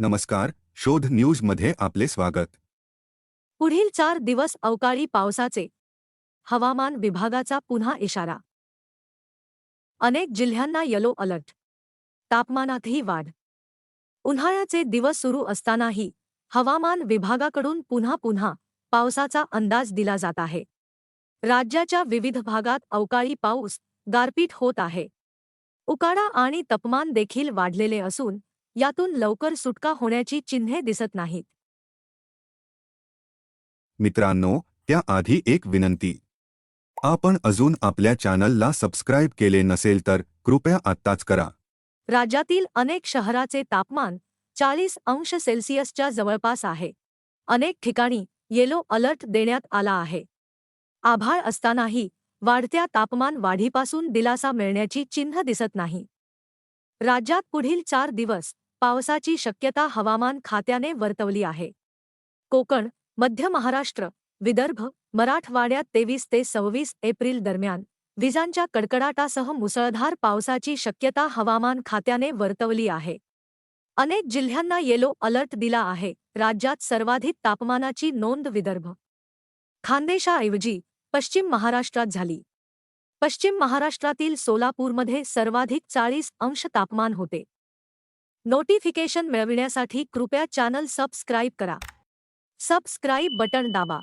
नमस्कार शोध न्यूजमध्ये आपले स्वागत. पुढील चार दिवस अवकाळी पावसाचे. हवामान विभागाचा पुन्हा इशारा. अनेक जिल्ह्यांना येलो अलर्ट तापमानातही वाढ. उन्हाळ्याचे दिवस सुरू असतानाही हवामान विभागाकडून पुन्हा पुन्हा पावसाचा अंदाज दिला जात आहे. राज्याच्या विविध भागात अवकाळी पाऊस गारपीट होत आहे. उकाडा आणि तापमान देखील वाढलेले असून यातून लवकर सुटका होण्याची चिन्हे दिसत नाहीत. मित्रांनो त्याआधी एक विनंती. आपण अजून आपल्या चॅनलला सबस्क्राईब केले नसेल तर कृपया आत्ताच करा. राज्यातील अनेक शहराचे तापमान चाळीस अंश सेल्सिअसच्या जवळपास आहे. अनेक ठिकाणी येलो अलर्ट देण्यात आला आहे. आभाळ असतानाही वाढत्या तापमान वाढीपासून दिलासा मिळण्याची चिन्ह दिसत नाही. राज्यात पुढील चार दिवस पावसाची शक्यता हवामान खात्याने वर्तवली आहे. कोकण मध्य महाराष्ट्र विदर्भ मराठवाड्यात तेवीस ते सव्वीस एप्रिल दरम्यान विजांच्या कडकडाटासह मुसळधार पावसाची शक्यता हवामान खात्याने वर्तवली आहे. अनेक जिल्ह्यांना येलो अलर्ट दिला आहे. राज्यात सर्वाधिक तापमानाची नोंद विदर्भ. खानदेशाऐवजी पश्चिम महाराष्ट्रात झाली. पश्चिम महाराष्ट्रातील सोलापूरमध्ये सर्वाधिक चाळीस अंश तापमान होते. नोटिफिकेशन मिळविण्यासाठी कृपया चॅनल सबस्क्राईब करा. सबस्क्राईब बटण दाबा.